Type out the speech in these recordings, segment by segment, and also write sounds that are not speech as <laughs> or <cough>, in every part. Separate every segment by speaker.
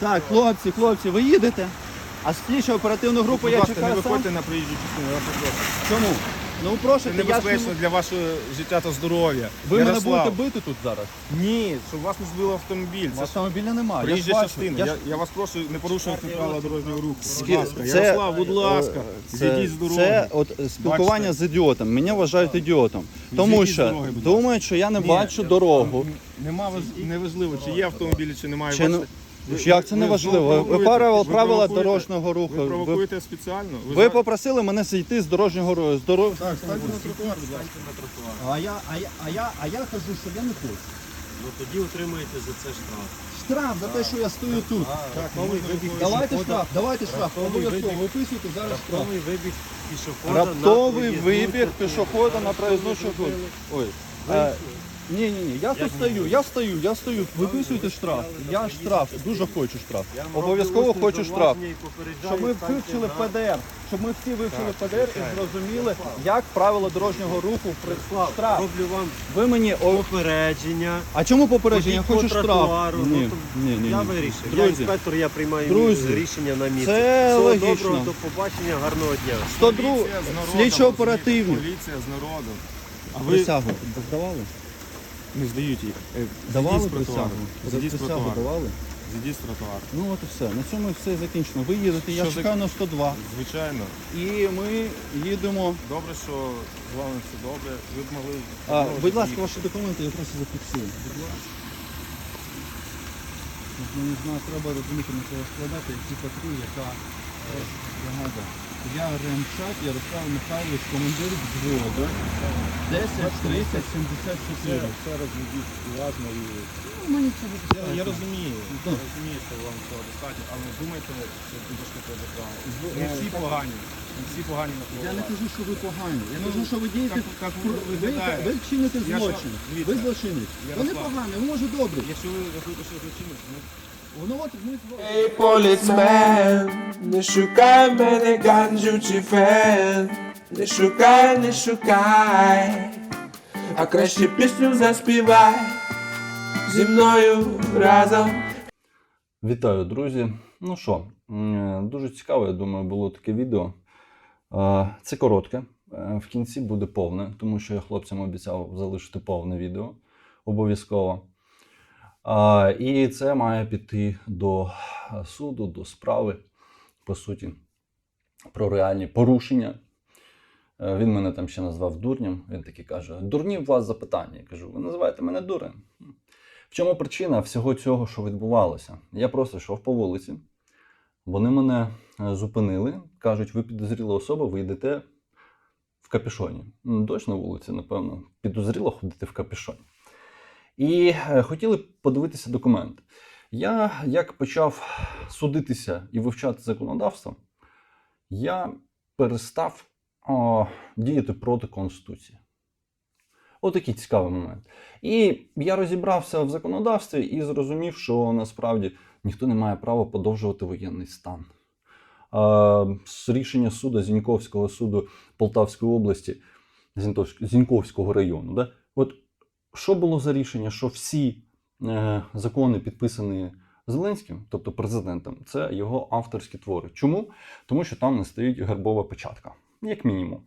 Speaker 1: Так, хлопці, хлопці, ви їдете? А слідчу оперативну групу
Speaker 2: Будь
Speaker 1: я
Speaker 2: ласка, не
Speaker 1: чекаю сам.
Speaker 2: виходьте на проїжджу частину, я вас прошу.
Speaker 1: Чому? Ну
Speaker 2: Це
Speaker 1: прошу, я ж
Speaker 2: небезпечно
Speaker 1: не...
Speaker 2: для вашого життя та здоров'я.
Speaker 1: Ви мене
Speaker 2: Ярослав,
Speaker 1: будете бити тут зараз?
Speaker 2: Ні, щоб вас не збив автомобіль. Це ж
Speaker 1: Автомобіля немає. Я ж
Speaker 2: проїжджа
Speaker 1: бачу.
Speaker 2: частина.
Speaker 1: Я
Speaker 2: Я,
Speaker 1: ж-
Speaker 2: я вас прошу не порушувати правила дорожнього руху. Будь ласка,
Speaker 1: це-
Speaker 2: Ярослав, будь ласка,
Speaker 1: Це,
Speaker 2: зійдіть з дороги.
Speaker 1: це от е, спілкування
Speaker 2: Бачите?
Speaker 1: з ідіотом. Мене вважають ідіотом. Тому
Speaker 2: Зійдіть з
Speaker 1: що
Speaker 2: дороги, будь
Speaker 1: думають, що я не
Speaker 2: Ні,
Speaker 1: бачу
Speaker 2: я-
Speaker 1: дорогу.
Speaker 2: Нема важ- неважливо, чи є автомобілі, чи немає.
Speaker 1: Чи не-
Speaker 2: Бачите, ви-
Speaker 1: Як це не важливо? Ви правила,
Speaker 2: ви
Speaker 1: правила дорожнього руху.
Speaker 2: Ви
Speaker 1: Ви,
Speaker 2: провокуєте спеціально?
Speaker 1: ви
Speaker 2: зараз-
Speaker 1: попросили мене зійти з дорожнього руху. З дорог...
Speaker 2: Так, станьте на тротуар, будь ласка.
Speaker 1: А я, а я, а я, а я кажу, що я не хочу.
Speaker 3: Ну тоді отримаєте за це штраф.
Speaker 1: Штраф за те, що я стою тут.
Speaker 2: Так, новий вибіг
Speaker 1: Давайте штраф, давайте штраф. Обов'язково виписуйте зараз штраф.
Speaker 3: Раптовий вибіг пішохода
Speaker 1: Раптовий
Speaker 3: на
Speaker 1: вибіг
Speaker 3: проїзну
Speaker 1: пішохода на проїзну частину. Ой. Е, ні, ні, ні, я тут стою, я стою, я стою. Виписуйте штраф. Я штраф, дуже хочу штраф. Обов'язково хочу штраф. Щоб ми вивчили ПДР, щоб ми всі вивчили ПДР і зрозуміли, як правила дорожнього руху при штраф.
Speaker 3: Роблю вам
Speaker 1: Ви мені о,
Speaker 3: попередження.
Speaker 1: а чому попередження? Я хочу штраф.
Speaker 3: тротуару, ну,
Speaker 1: Ні,
Speaker 3: то
Speaker 1: ні, ні,
Speaker 3: Я
Speaker 1: ні.
Speaker 3: вирішив. Я
Speaker 1: Друзі,
Speaker 3: інспектор, я приймаю
Speaker 1: Друзі,
Speaker 3: рішення на місці.
Speaker 1: це
Speaker 3: Всього
Speaker 1: логічно.
Speaker 3: доброго, до побачення, гарного дня.
Speaker 1: Сто друг,
Speaker 2: Поліція з народом,
Speaker 1: слідчо оперативні.
Speaker 2: Поліція з народом. А ви
Speaker 1: Присягу здавали?
Speaker 2: Не здають їх. Е,
Speaker 1: Давали
Speaker 2: зійдіть з тротуару.
Speaker 1: присягу?
Speaker 2: Зійдіть з
Speaker 1: Присягу
Speaker 2: тротуару.
Speaker 1: давали?
Speaker 2: Зійдіть з тротуару.
Speaker 1: Ну от і все. На цьому все закінчено. Ви їдете, я
Speaker 2: Що за-
Speaker 1: чекаю на 102.
Speaker 2: Звичайно.
Speaker 1: І ми їдемо.
Speaker 2: Добре, що з вами все добре. Ви б могли...
Speaker 1: А, будь ласка, ваші документи я просто зафіксую. Будь ласка. Не знаю, треба розуміти на кого складати, які патруль, яка. Я Ремчак Ярослав Михайлович, командир взводу. 10 30 74.
Speaker 2: Ще раз уважно і...
Speaker 1: Ну, мені це
Speaker 2: Я, я розумію,
Speaker 1: Ну.
Speaker 2: я розумію, що вам цього достатньо, але думайте, що ви трошки позаправили. Не всі погані, не всі погані на
Speaker 1: Я не кажу, що ви погані. Я кажу, що ви дієте.
Speaker 2: Так- так
Speaker 1: ви,
Speaker 2: виглядає.
Speaker 1: ви вчините злочин. Ви злочинець. Ви не
Speaker 2: Ярослав.
Speaker 1: погані, ви може добрі.
Speaker 2: Якщо ви рахуєте, що злочинець, ну,
Speaker 4: Ей, полісмен, не шукай мене ганджучий фен, не шукай, не шукай, а краще пісню заспівай зі мною разом.
Speaker 1: Вітаю, друзі. Ну що, дуже цікаве, я думаю, було таке відео. Це коротке. Е, В кінці буде повне, тому що я хлопцям обіцяв залишити повне відео обов'язково. І це має піти до суду, до справи, по суті, про реальні порушення. Е, Він мене там ще назвав дурнем. Він такий каже: Дурні в вас запитання. Я кажу, ви називаєте мене дурнем. В чому причина всього цього, що відбувалося? Я просто йшов по вулиці. Вони мене е, зупинили, кажуть, ви підозріла особа, ви йдете в капюшоні. Ну, точно вулиці, напевно, підозріло ходити в капюшоні. І е, хотіли подивитися документи. Я, як почав судитися і вивчати законодавство, я перестав о, діяти проти Конституції. Отакий цікавий момент. І я розібрався в законодавстві і зрозумів, що насправді ніхто не має права подовжувати воєнний стан. З рішення суду Зіньковського суду Полтавської області, Зіньковського району. Да? От що було за рішення, що всі е, закони, підписані Зеленським, тобто президентом, це його авторські твори. Чому? Тому що там не стоїть гербова печатка, як мінімум.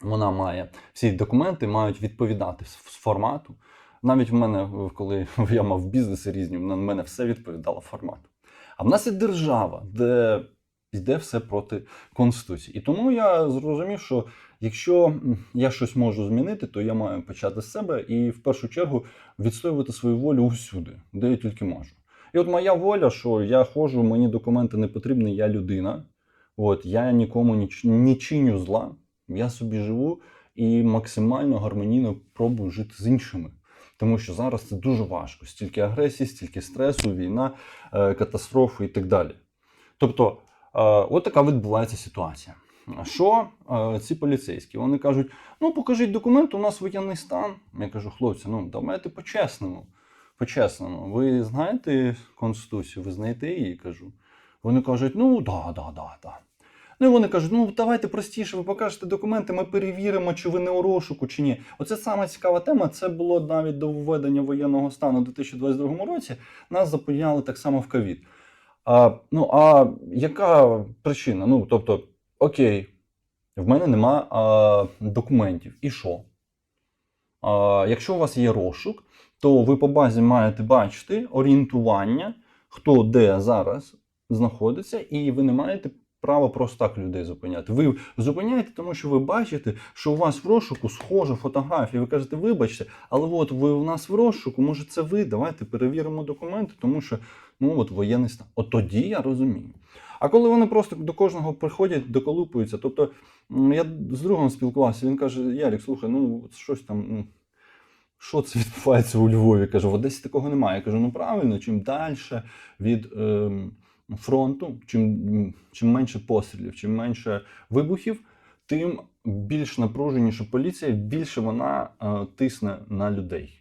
Speaker 1: Вона має всі документи мають відповідати з формату. Навіть в мене, коли <laughs> я мав бізнеси різні, на мене все відповідало формату. А в нас є держава, де йде все проти Конституції. І тому я зрозумів, що якщо я щось можу змінити, то я маю почати з себе і в першу чергу відстоювати свою волю усюди, де я тільки можу. І от моя воля, що я ходжу, мені документи не потрібні, я людина. От я нікому не, чиню зла. Я собі живу і максимально гармонійно пробую жити з іншими. Тому що зараз це дуже важко. Стільки агресії, стільки стресу, війна, е, катастрофи і так далі. Тобто, от така відбувається ситуація. Що е, ці поліцейські? Вони кажуть: ну покажіть документ, у нас воєнний стан. Я кажу, хлопці, ну давайте по-чесному. По-чесному. Ви знаєте Конституцію, ви знаєте її, кажу. Вони кажуть, ну да, да, да, да. Ну і вони кажуть, ну давайте простіше, ви покажете документи, ми перевіримо, чи ви не у розшуку, чи ні. Оце саме цікава тема. Це було навіть до введення воєнного стану у 2022 році. Нас запевняли так само в ковід. А, ну а яка причина? Ну, тобто, окей, в мене нема а, документів. І що? А, якщо у вас є розшук, то ви по базі маєте бачити орієнтування, хто де зараз знаходиться, і ви не маєте права просто так людей зупиняти. Ви зупиняєте, тому що ви бачите, що у вас в розшуку схожа фотографія. Ви кажете, вибачте, але от ви у нас в розшуку, може це ви, давайте перевіримо документи, тому що ну от воєнний стан. От тоді я розумію. А коли вони просто до кожного приходять, доколупуються, тобто я з другом спілкувався, він каже: Ярік, слухай, ну щось там. Ну, що це відбувається у Львові? Кажу, в Одесі такого немає. Я кажу, ну правильно, чим далі від ем, фронту, чим, чим менше пострілів, чим менше вибухів, тим більш напруженіша поліція, більше вона е, тисне на людей.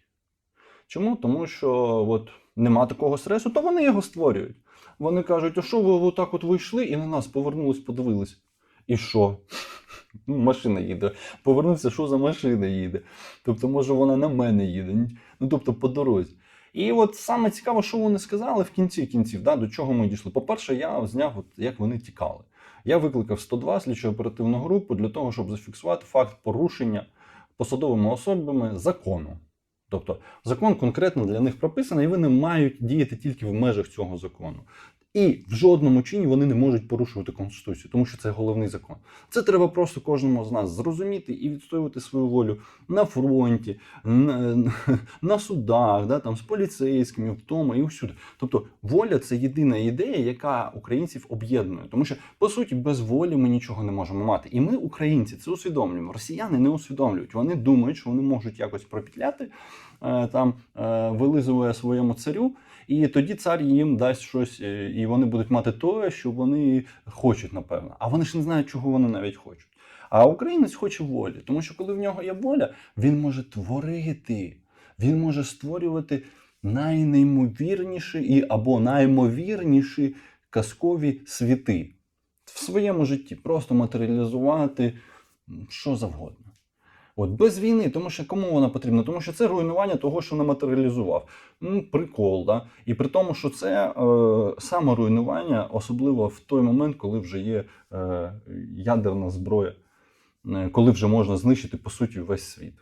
Speaker 1: Чому? Тому що от нема такого стресу, то вони його створюють. Вони кажуть, а що ви отак от вийшли і на нас повернулись, подивились. І що? <laughs> Ну, Машина їде. Повернувся, що за машина їде. Тобто, може, вона на мене їде. Ну, тобто, по дорозі. І от саме цікаво, що вони сказали в кінці кінців, да, до чого ми дійшли. По-перше, я зняв, от, як вони тікали. Я викликав 102 слідчо оперативну групу для того, щоб зафіксувати факт порушення посадовими особами закону. Тобто закон конкретно для них прописаний, і вони мають діяти тільки в межах цього закону. І в жодному чині вони не можуть порушувати конституцію, тому що це головний закон. Це треба просто кожному з нас зрозуміти і відстоювати свою волю на фронті, на, <laughs> на судах, да, там, з поліцейськими, вдома і всюди. Тобто воля це єдина ідея, яка українців об'єднує. Тому що по суті без волі ми нічого не можемо мати. І ми, українці, це усвідомлюємо. Росіяни не усвідомлюють. Вони думають, що вони можуть якось пропетляти, е, там е, вилизує своєму царю. І тоді цар їм дасть щось, е, і вони будуть мати те, що вони хочуть, напевно. А вони ж не знають, чого вони навіть хочуть. А українець хоче волі, тому що коли в нього є воля, він може творити, він може створювати найнеймовірніші і або наймовірніші казкові світи в своєму житті, просто матеріалізувати що завгодно. От без війни, тому що кому вона потрібна? Тому що це руйнування того, що не матеріалізував. Ну, прикол, да? І при тому, що це е, саморуйнування, особливо в той момент, коли вже є е, ядерна зброя, е, коли вже можна знищити по суті весь світ.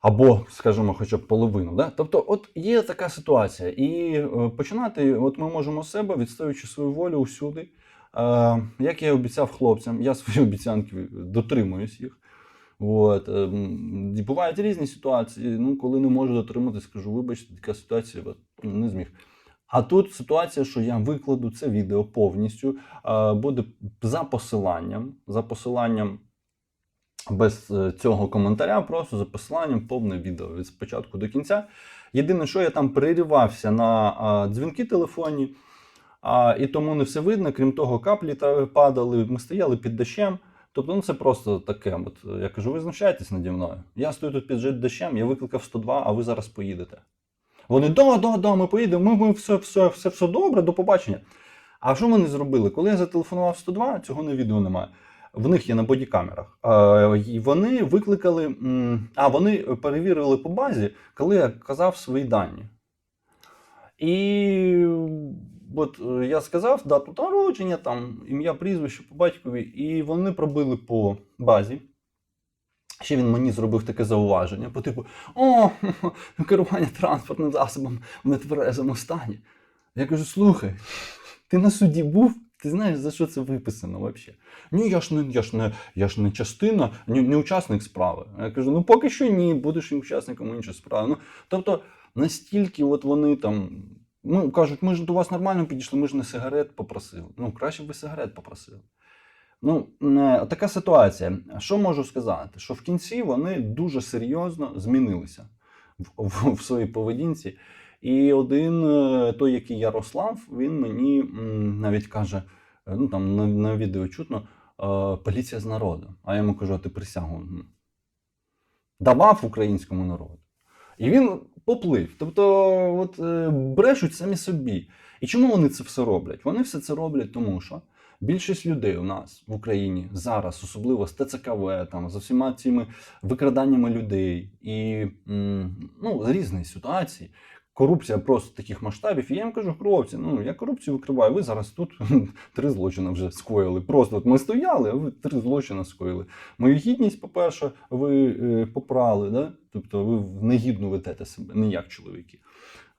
Speaker 1: Або, скажімо, хоча б половину. Да? Тобто, от є така ситуація. І е, починати от ми можемо себе, відстоюючи свою волю усюди. Е, як я обіцяв хлопцям, я свої <laughs> обіцянки дотримуюсь їх. От, ем, і бувають різні ситуації. Ну, коли не можу дотриматись, скажу, вибачте, така ситуація от, не зміг. А тут ситуація, що я викладу це відео повністю, е, буде за посиланням, за посиланням без е, цього коментаря, просто за посиланням повне відео від спочатку до кінця. Єдине, що я там переривався на а, дзвінки телефонні, а, і тому не все видно. Крім того, каплі та- падали, ми стояли під дощем. Тобто, ну це просто таке. От я кажу, ви знущаєтесь наді мною. Я стою тут під дощем, я викликав 102, а ви зараз поїдете. Вони да, да, да, ми поїдемо, ми, ми все, все, все, все добре, до побачення. А що вони зробили? Коли я зателефонував 102, цього на відео немає. В них є на бодікамерах. Вони викликали. А, вони перевірили по базі, коли я казав свої дані. І от е, я сказав дату народження, там, ім'я, прізвище по батькові, і вони пробили по базі. Ще він мені зробив таке зауваження, по типу: о, <laughs> керування транспортним засобом в нетверезому стані. Я кажу: слухай, ти на суді був? Ти знаєш, за що це виписано взагалі? Ні, я ж не, я ж не, я ж не частина, не, не учасник справи. Я кажу, ну поки що ні, будеш і учасником іншої справи. Ну, тобто, настільки от вони там. Ну, кажуть, ми ж до вас нормально підійшли, ми ж не сигарет попросили. Ну, краще б ви сигарет попросили. Ну, е, така ситуація. Що можу сказати? Що в кінці вони дуже серйозно змінилися в, в, в своїй поведінці. І один, е, той, який Ярослав, він мені навіть каже: е, ну там на, на відео чутно, поліція з народу. А я йому кажу, а ти присягу давав українському народу. І він поплив. Тобто, от, е, брешуть самі собі. І чому вони це все роблять? Вони все це роблять тому, що Більшість людей у нас в Україні зараз, особливо з ТЦКВ, там з усіма цими викраданнями людей і ну, з різних ситуацій. Корупція просто таких масштабів. І я їм кажу, хлопці, ну я корупцію викриваю. Ви зараз тут <laughs> три злочини вже скоїли. Просто от ми стояли, а ви три злочини скоїли. Мою гідність, по-перше, ви е, попрали, да? тобто ви негідно ведете себе, не як чоловіки.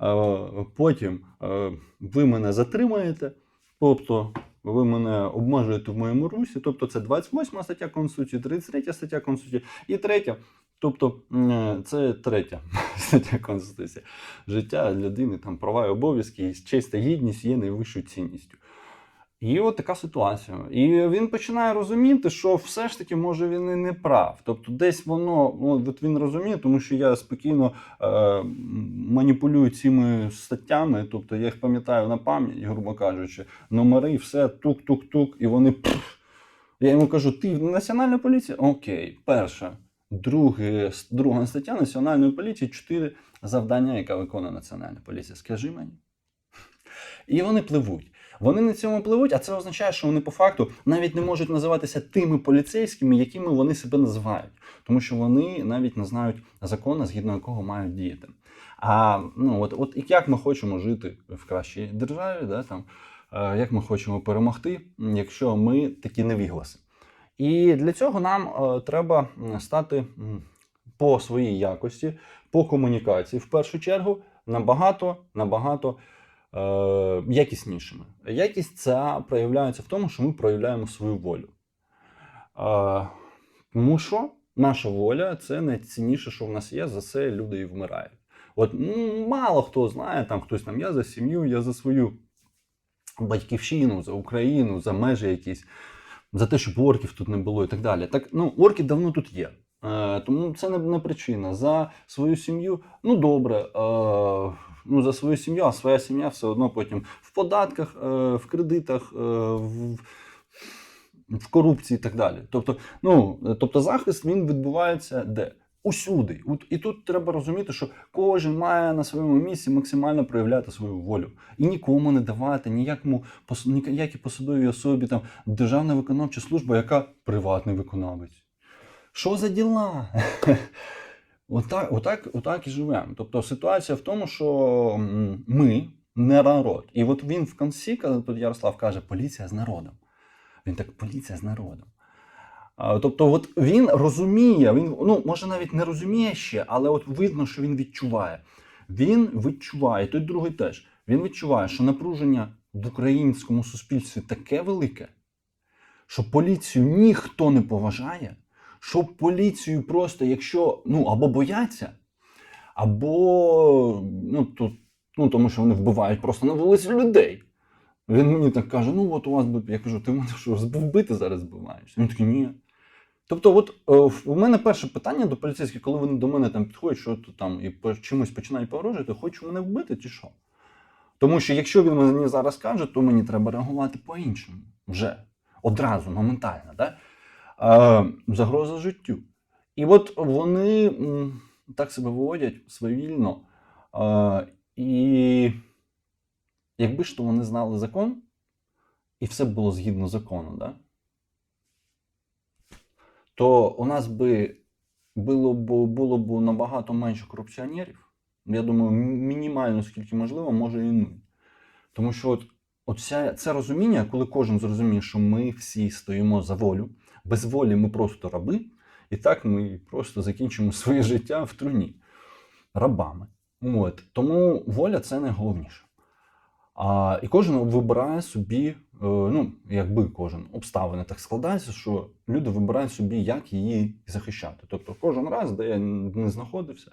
Speaker 1: Е, потім е, ви мене затримаєте, тобто ви мене обмежуєте в моєму русі, тобто це 28 стаття Конституції, 33 стаття Конституції і третя. Тобто це третя <laughs> стаття Конституції. Життя людини, там права і обов'язки, честь та гідність є найвищою цінністю. І от така ситуація. І він починає розуміти, що все ж таки може він і не прав. Тобто, десь воно, от він розуміє, тому що я спокійно е, маніпулюю цими статтями, тобто я їх пам'ятаю на пам'ять, грубо кажучи, номери, все, тук-тук-тук, і вони. пф. Я йому кажу: ти національна поліція? Окей, перша. Друге, друга стаття Національної поліції, чотири завдання, яка виконує Національна поліція. Скажи мені. І вони пливуть. Вони на цьому пливуть, а це означає, що вони по факту навіть не можуть називатися тими поліцейськими, якими вони себе називають, тому що вони навіть не знають закону, згідно якого мають діяти. А ну от, от як ми хочемо жити в кращій державі, да, там, е, як ми хочемо перемогти, якщо ми такі невігласи. І для цього нам е, треба стати по своїй якості, по комунікації, в першу чергу, набагато, набагато е, якіснішими. Якість ця проявляється в тому, що ми проявляємо свою волю. Е, тому що наша воля це найцінніше, що в нас є, за це люди і вмирають. От мало хто знає, там хтось там я за сім'ю, я за свою батьківщину, за Україну, за межі якісь, за те, щоб орків тут не було і так далі. Так, ну, орки давно тут є. Е, тому це не, не причина. За свою сім'ю, ну добре, е, ну за свою сім'ю, а своя сім'я все одно потім в податках, е, в кредитах, е, в, в корупції і так далі. Тобто, ну, е, тобто захист він відбувається де? Усюди. І тут треба розуміти, що кожен має на своєму місці максимально проявляти свою волю і нікому не давати ніякому ніякій посадовій особі там державна виконавча служба, яка приватний виконавець. Що за діла? <laughs> Отак, отак, отак і живемо. Тобто ситуація в тому, що ми не народ. І от він в кінці, коли тут Ярослав каже, поліція з народом. Він так, поліція з народом. Тобто, от він розуміє, він ну може навіть не розуміє ще, але от видно, що він відчуває. Він відчуває, той другий теж. Він відчуває, що напруження в українському суспільстві таке велике, що поліцію ніхто не поважає, що поліцію просто, якщо ну або бояться, або ну, тут, ну тому що вони вбивають просто на вулиці людей. Він мені так каже: ну от у вас буде. Я кажу, ти мене що, вбити зараз збиваєш? Він такий, ні. Тобто, от е, у мене перше питання до поліцейських, коли вони до мене там підходять, що то там і чимось починають погрожувати, хоче мене вбити чи що? Тому що якщо він мені зараз каже, то мені треба реагувати по-іншому. Вже одразу, моментально. Да? Е, загроза життю. І от вони так себе виводять свавільно. Е, і якби ж то вони знали закон, і все було згідно закону, да? То у нас би було б, було б набагато менше корупціонерів. Я думаю, мінімально скільки можливо, може і нуль. Тому що от, от ця, це розуміння, коли кожен зрозуміє, що ми всі стоїмо за волю, без волі ми просто раби, і так ми просто закінчимо своє життя в труні рабами. От. Тому воля це найголовніше. А, і кожен вибирає собі, ну, якби кожен обставини так складаються, що люди вибирають собі, як її захищати. Тобто кожен раз, де я не знаходився,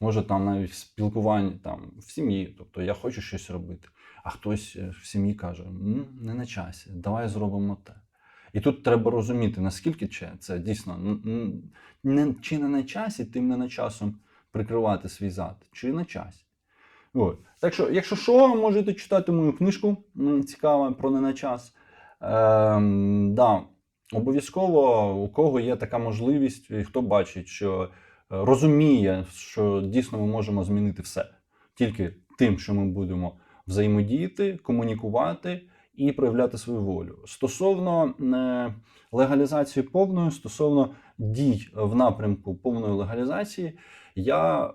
Speaker 1: може там навіть в спілкуванні там, в сім'ї, тобто я хочу щось робити, а хтось е, в сім'ї каже: не на часі, давай зробимо те. І тут треба розуміти, наскільки це, дійсно не, чи не на часі, тим не на часом прикривати свій зад, чи на часі. От. Так що, якщо що, можете читати мою книжку, цікава про не на час. Ем, да, обов'язково, у кого є така можливість, і хто бачить, що е, розуміє, що дійсно ми можемо змінити все тільки тим, що ми будемо взаємодіяти, комунікувати і проявляти свою волю. Стосовно е, легалізації повної, стосовно дій в напрямку повної легалізації, я е,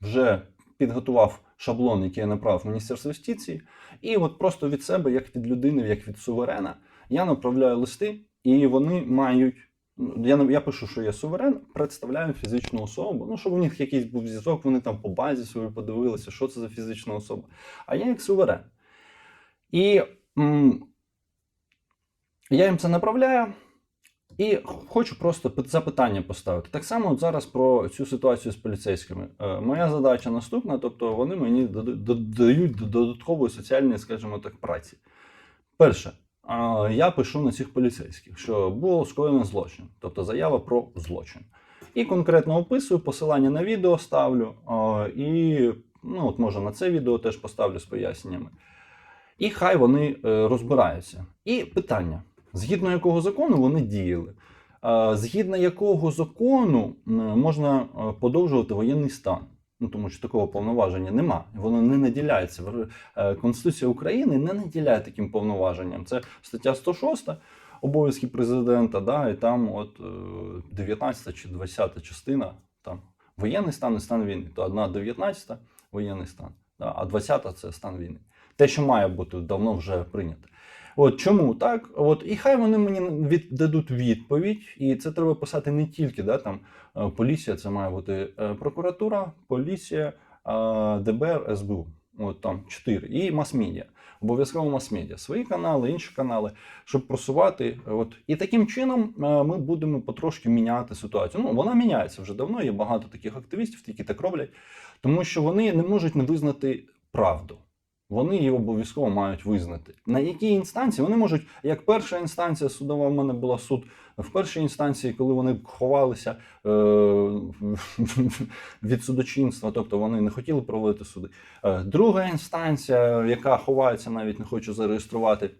Speaker 1: вже підготував шаблон, який я направив Міністерство юстиції, і от просто від себе, як від людини, як від суверена, я направляю листи, і вони мають. Я, я пишу, що я суверен, представляю фізичну особу. Ну, щоб у них якийсь був зв'язок, вони там по базі свою подивилися, що це за фізична особа. А я як суверен. І м, я їм це направляю. І хочу просто запитання поставити. Так само от зараз про цю ситуацію з поліцейськими. Е, моя задача наступна, тобто вони мені додають додаткової соціальної, скажімо так, праці. Перше, я пишу на цих поліцейських, що було скоєно злочин, тобто заява про злочин. І конкретно описую, посилання на відео ставлю, і ну, от може на це відео теж поставлю з поясненнями. І хай вони е, розбираються. І питання: згідно якого закону вони діяли? Згідно якого закону можна е, подовжувати воєнний стан? Ну, тому що такого повноваження нема. Воно не наділяється. Е, Конституція України не наділяє таким повноваженням. Це стаття 106 обов'язки президента, да, і там от е, 19 чи 20 частина, там воєнний стан і стан війни. То одна 19 воєнний стан, да, а 20 це стан війни. Те, що має бути давно вже прийнято. От чому так? От і хай вони мені від, дадуть відповідь, і це треба писати не тільки да, там е, поліція, це має бути е, прокуратура, поліція, ДБР, СБУ. От там чотири. І мас-медіа. Обов'язково мас-медіа. Свої канали, інші канали, щоб просувати. От. І таким чином е, ми будемо потрошки міняти ситуацію. Ну, вона міняється вже давно. Є багато таких активістів, які так роблять, тому що вони не можуть не визнати правду. Вони її обов'язково мають визнати. На якій інстанції вони можуть, як перша інстанція судова в мене була суд, в першій інстанції, коли вони ховалися е, <laughs> від судочинства, тобто вони не хотіли проводити суди. Е, друга інстанція, яка ховається, навіть не хочу зареєструвати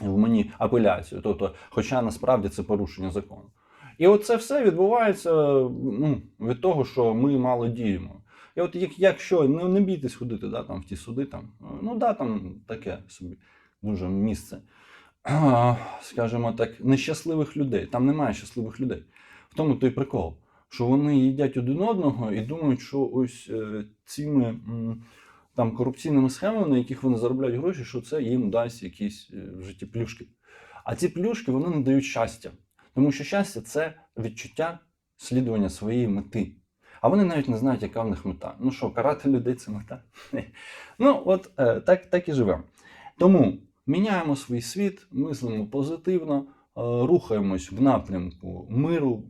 Speaker 1: в мені апеляцію, тобто, хоча насправді це порушення закону. І от це все відбувається ну, від того, що ми мало діємо. І от як, якщо ну, не бійтесь ходити да, там, в ті суди, там, ну да, там таке собі дуже місце, <clears throat> скажімо так, нещасливих людей. Там немає щасливих людей. В тому той прикол, що вони їдять один одного і думають, що ось е, цими там корупційними схемами, на яких вони заробляють гроші, що це їм дасть якісь е, в житті плюшки. А ці плюшки вони не дають щастя. Тому що щастя це відчуття слідування своєї мети. А вони навіть не знають, яка в них мета. Ну що, карати людей це мета? Ну, от е, так, так і живемо. Тому міняємо свій світ, мислимо позитивно, е, рухаємось в напрямку миру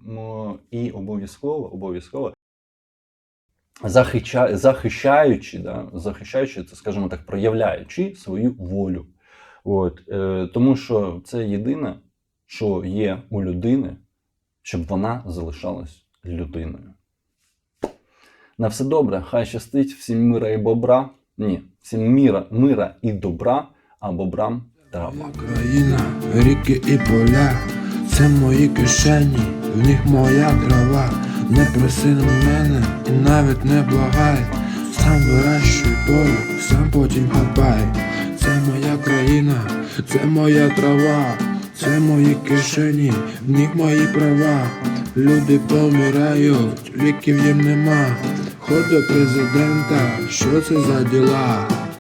Speaker 1: і обов'язково, обов'язково захища, захищаючи, да, захищаючи, це, скажімо так, проявляючи свою волю. От, е, тому що це єдине, що є у людини, щоб вона залишалась людиною. На все добре, хай щастить всім мира і бобра. Ні, всім міра, мира і добра, а бобрам трава.
Speaker 4: Моя країна, ріки і поля, це мої кишені, в них моя трава. Не проси на мене і навіть не благай. Сам вирощуй поле, сам потім хапай. Це моя країна, це моя трава, це мої кишені, в них мої права. Люди помирають, ліків їм нема. Ход президента, що це за діла?